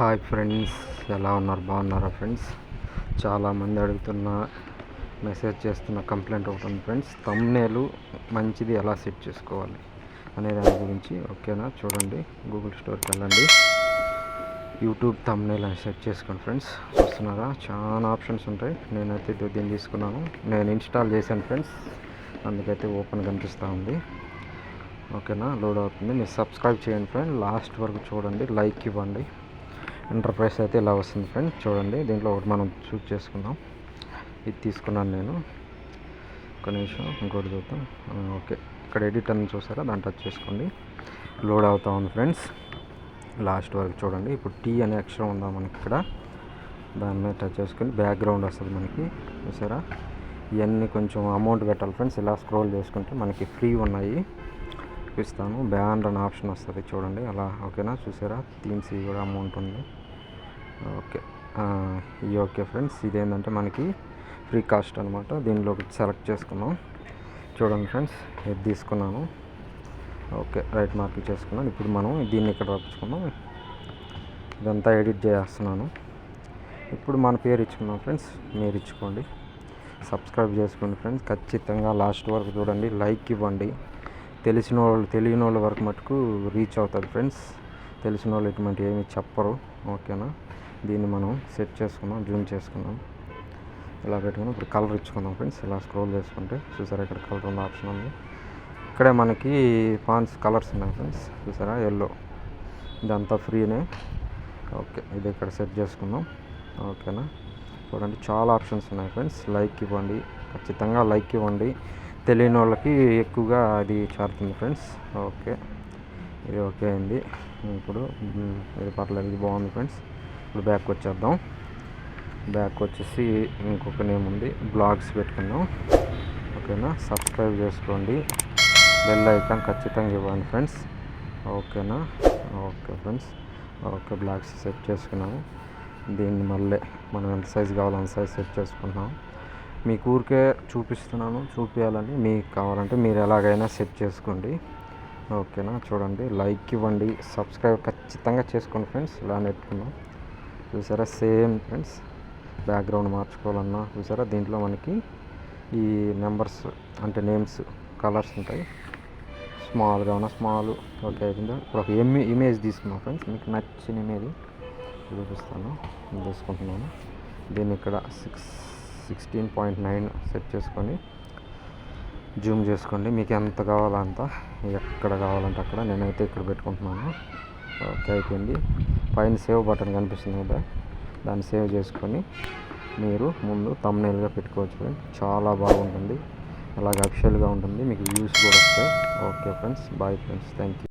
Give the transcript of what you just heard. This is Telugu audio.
హాయ్ ఫ్రెండ్స్ ఎలా ఉన్నారు? బాగున్నారా ఫ్రెండ్స్? చాలామంది అడుగుతున్న మెసేజ్ చేస్తున్న కంప్లైంట్ ఒకటి ఉంది ఫ్రెండ్స్. తమ్నేలు మంచిది ఎలా సెట్ చేసుకోవాలి అనే దాని గురించి ఓకేనా? చూడండి గూగుల్ స్టోర్కి వెళ్ళండి. యూట్యూబ్ తమ్నేల్ అని సెట్ చేసుకోండి ఫ్రెండ్స్. చూస్తున్నారా? చాలా ఆప్షన్స్ ఉంటాయి. నేనైతే దీన్ని తీసుకున్నాను. నేను ఇన్స్టాల్ చేశాను ఫ్రెండ్స్. అందుకైతే ఓపెన్ కనిపిస్తూ ఉంది. ఓకేనా? లోడ్ అవుతుంది. మీరు సబ్స్క్రైబ్ చేయండి ఫ్రెండ్. లాస్ట్ వరకు చూడండి. లైక్ ఇవ్వండి. ఎంటర్ప్రైస్ అయితే ఇలా వస్తుంది ఫ్రెండ్ చూడండి దీంట్లో ఒకటి మనం చూస్ చేసుకుందాం. ఇది తీసుకున్నాను నేను. ఒక నిమిషం ఇంకోటి చూద్దాం. ఓకే. ఇక్కడ ఎడిట్ అని చూసారా? దాన్ని టచ్ చేసుకోండి. లోడ్ అవుతా ఉంది ఫ్రెండ్స్ లాస్ట్ వరకు చూడండి. ఇప్పుడు టీ అనే అక్షరం ఉందా మనకి ఇక్కడ? దాని మీద టచ్ చేసుకుని బ్యాక్గ్రౌండ్ వస్తుంది మనకి. చూసారా? ఇవన్నీ కొంచెం అమౌంట్ పెట్టాలి ఫ్రెండ్స్ ఇలా స్క్రోల్ చేసుకుంటే మనకి ఫ్రీ ఉన్నాయి. చూపిస్తాను బ్యాండ్ అనే ఆప్షన్ వస్తుంది చూడండి. అలా ఓకేనా? చూసారా? థీమ్స్ కూడా అమౌంట్ ఉంది. ఓకే. ఈ ఓకే ఫ్రెండ్స్. ఇదేంటంటే మనకి ఫ్రీ కాస్ట్ అనమాట దీనిలో ఒకటి సెలెక్ట్ చేసుకున్నాం. చూడండి ఫ్రెండ్స్ ఇది తీసుకున్నాను. ఓకే రైట్ మార్క్ చేసుకున్నాను. ఇప్పుడు మనం దీన్ని ఇక్కడ రప్పించుకున్నాం ఇదంతా ఎడిట్ చేస్తున్నాను. ఇప్పుడు మన పేరు ఇచ్చుకున్నాం ఫ్రెండ్స్. మీరు ఇచ్చుకోండి. సబ్స్క్రైబ్ చేసుకోండి ఫ్రెండ్స్. ఖచ్చితంగా లాస్ట్ వరకు చూడండి. లైక్ ఇవ్వండి. తెలిసిన వాళ్ళు తెలియని వాళ్ళ వరకు మటుకు రీచ్ అవుతుంది ఫ్రెండ్స్. తెలిసిన వాళ్ళు ఇటువంటి ఏమి చెప్పరు. ఓకేనా? దీన్ని మనం సెట్ చేసుకున్నాం జూమ్ చేసుకున్నాం ఇలా పెట్టుకున్నాం ఇప్పుడు కలర్ ఇచ్చుకుందాం ఫ్రెండ్స్. ఇలా స్క్రోల్ చేసుకుంటే చూసారా ఇక్కడ కలర్ ఉన్న ఆప్షన్ ఉంది. ఇక్కడే మనకి ఫాన్స్ కలర్స్ ఉన్నాయి ఫ్రెండ్స్. చూసారా? ఎల్లో. ఇదంతా ఫ్రీనే. ఓకే ఇది ఇక్కడ సెట్ చేసుకుందాం. ఓకేనా? చూడండి చాలా ఆప్షన్స్ ఉన్నాయి ఫ్రెండ్స్. లైక్ ఇవ్వండి. ఖచ్చితంగా లైక్ ఇవ్వండి. తెలియని వాళ్ళకి ఎక్కువగా అది చేరుతుంది ఫ్రెండ్స్. ఓకే. ఇది ఓకే అయింది. ఇప్పుడు ఇది పర్లేదు ఇది బాగుంది ఫ్రెండ్స్. ఇప్పుడు బ్యాక్ వచ్చేద్దాం. బ్యాక్ వచ్చేసి ఇంకొక నేమ్ ఉంది. బ్లాగ్స్ పెట్టుకుందాం. ఓకేనా? సబ్స్క్రైబ్ చేసుకోండి. బెల్ ఐకాన్ ఖచ్చితంగా ఇవ్వండి ఫ్రెండ్స్ ఓకేనా? Okay friends okay blogs set చేసుకున్నాము. దీన్ని మళ్ళీ మనం ఎంత సైజ్ కావాలో అంత సైజ్ సెట్ చేసుకుంటున్నాం. మీ ఊరికే చూపిస్తున్నాను. చూపించాలని మీకు కావాలంటే మీరు ఎలాగైనా సెట్ చేసుకోండి. ఓకేనా? చూడండి. లైక్ ఇవ్వండి. సబ్స్క్రైబ్ ఖచ్చితంగా చేసుకోండి ఫ్రెండ్స్ ఇలా నెట్టుకున్నాం చూసారా? సేమ్ ఫ్రెండ్స్ బ్యాక్గ్రౌండ్ మార్చుకోవాలన్నా చూసారా? దీంట్లో మనకి ఈ నెంబర్స్ అంటే నేమ్స్ కలర్స్ ఉంటాయి. స్మాల్గా ఉన్న స్మాల్ ఓకే అయిపోయిందా ఇప్పుడు ఒక ఎమ్మె ఇమేజ్ తీసుకున్నాం ఫ్రెండ్స్. మీకు నచ్చిన ఇమేజ్ చూపిస్తాను. తీసుకుంటున్నాను. దీన్ని ఇక్కడ six sixteen point nine set చేసుకొని జూమ్ చేసుకోండి. మీకు ఎంత కావాలంత ఎక్కడ కావాలంటే అక్కడ నేనైతే ఇక్కడ పెట్టుకుంటున్నాను. ఓకే అయిపోయింది. పైన సేవ్ బటన్ కనిపిస్తుంది కదా దాన్ని సేవ్ చేసుకొని మీరు ముందు తమ్నేల్గా పెట్టుకోవచ్చు ఫ్రెండ్స్ చాలా బాగుంటుంది. అలాగే అఫిషియల్గా ఉంటుంది. మీకు వ్యూస్ కూడా వస్తాయి. Okay friends bye friends thank you